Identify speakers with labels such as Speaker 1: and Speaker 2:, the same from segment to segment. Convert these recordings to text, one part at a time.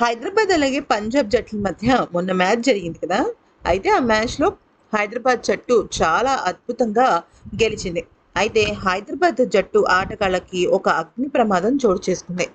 Speaker 1: హైదరాబాద్ అలాగే పంజాబ్ జట్ల మధ్య మొన్న మ్యాచ్ జరిగింది కదా? అయితే ఆ మ్యాచ్లో హైదరాబాద్ జట్టు చాలా అద్భుతంగా గెలిచింది. అయితే హైదరాబాద్ జట్టు ఆటగాళ్ళకి ఒక అగ్ని ప్రమాదం చోటు చేసుకుంది.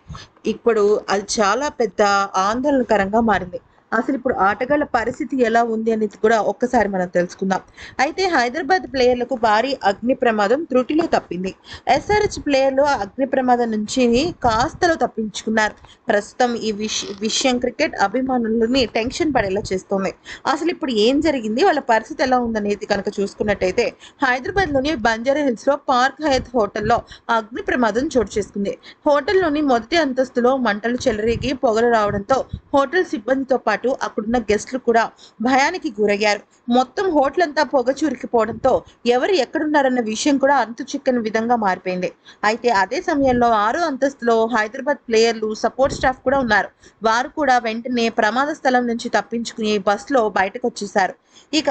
Speaker 1: ఇప్పుడు అది చాలా పెద్ద ఆందోళనకరంగా మారింది. అసలు ఇప్పుడు ఆటగాళ్ళ పరిస్థితి ఎలా ఉంది అనేది కూడా ఒక్కసారి మనం తెలుసుకుందాం. అయితే హైదరాబాద్ ప్లేయర్లకు భారీ అగ్ని ప్రమాదం త్రుటిలో తప్పింది. ఎస్ఆర్హెచ్ ప్లేయర్లు అగ్ని ప్రమాదం నుంచి కాస్తలో తప్పించుకున్నారు. ప్రస్తుతం ఈ విష విషయం క్రికెట్ అభిమానులని టెన్షన్ పడేలా చేస్తోంది. అసలు ఇప్పుడు ఏం జరిగింది? వాళ్ళ పరిస్థితి ఎలా ఉందనేది కనుక చూసుకున్నట్టయితే హైదరాబాద్లోని బంజారా హిల్స్లో పార్క్ హయత్ హోటల్లో అగ్ని ప్రమాదం చోటు చేసుకుంది. హోటల్లోని మొదటి అంతస్తులో మంటలు చెలరేగి పొగలు రావడంతో హోటల్ సిబ్బందితో పాటు అక్కడున్న గెస్టులు కూడా భయానికి గురయ్యారు. మొత్తం హోటల్ అంతా పొగ చురికిపోవడంతో ఎవరు ఎక్కడున్నారన్న విషయం కూడా అంతు చిక్కని విధంగా మారిపోయింది. అయితే అదే సమయంలో ఆరో అంతస్తులో హైదరాబాద్ ప్లేయర్లు సపోర్ట్ స్టాఫ్ కూడా ఉన్నారు. వారు కూడా వెంటనే ప్రమాద స్థలం నుంచి తప్పించుకుని బస్సులో బయటకు వచ్చేశారు. ఇక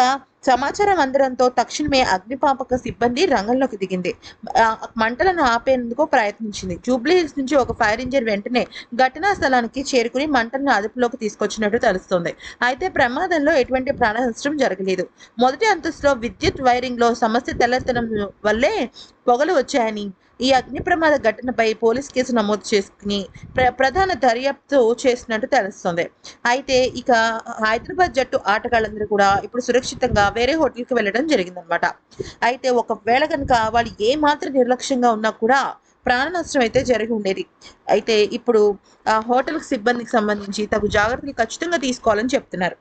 Speaker 1: సమాచారం అందడంతో తక్షణమే అగ్నిపాపక సిబ్బంది రంగంలోకి దిగింది. మంటలను ఆపేందుకు ప్రయత్నించింది. జూబ్లీ హిల్స్ నుంచి ఒక ఫైర్ ఇంజిన్ వెంటనే ఘటనా స్థలానికి చేరుకుని మంటలను అదుపులోకి తీసుకొచ్చినట్టు తెలుస్తోంది. అయితే ప్రమాదంలో ఎటువంటి ప్రాణ నష్టం జరగలేదు. మొదటి అంతస్తులో విద్యుత్ వైరింగ్లో సమస్య తెల్లతనం వల్లే పొగలు వచ్చాయని ఈ అగ్ని ప్రమాద ఘటనపై పోలీస్ కేసు నమోదు చేసుకుని ప్ర ప్రధాన దర్యాప్తు చేసినట్టు తెలుస్తుంది. అయితే ఇక హైదరాబాద్ జట్టు ఆటగాళ్ళందరూ కూడా ఇప్పుడు సురక్షితంగా వేరే హోటల్కి వెళ్ళడం జరిగిందనమాట అయితే ఒకవేళ కనుక వాళ్ళు ఏ మాత్రం నిర్లక్ష్యంగా ఉన్నా కూడా ప్రాణ నష్టం అయితే జరిగి ఉండేది. అయితే ఇప్పుడు ఆ హోటల్ సిబ్బందికి సంబంధించి తగు జాగ్రత్తలు ఖచ్చితంగా తీసుకోవాలని చెప్తున్నారు.